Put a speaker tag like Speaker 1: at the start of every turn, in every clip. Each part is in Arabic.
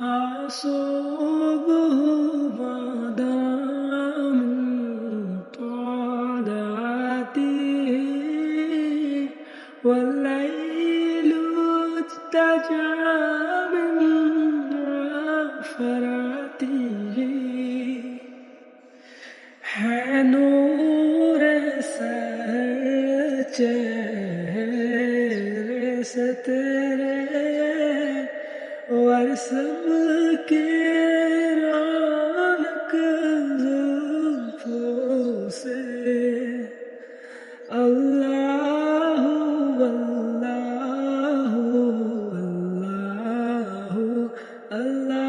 Speaker 1: أصوم به بعد من طاعته من غفرته حنور سجر ستره سب کے رانک زلفوں سے۔ اللہ اللہ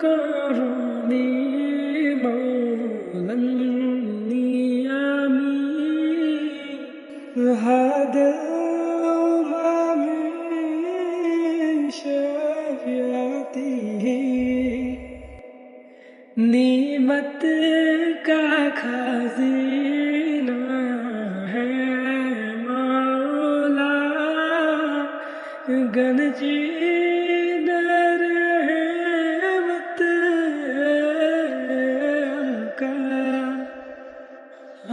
Speaker 1: کرنی अल्लाह अल्लाह كنز الكرم مولى النيام هذا الأمم من شفيعته नीमत का खजीना है मौला गंजी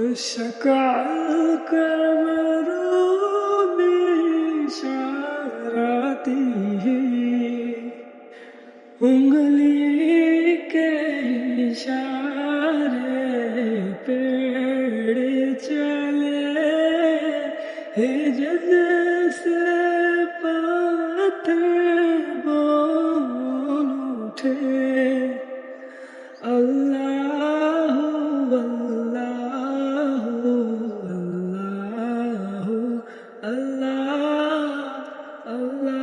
Speaker 1: सकाल कमरों उंगली के इशारे पेड़ चले हे। जैसे बोल उठे। Allah.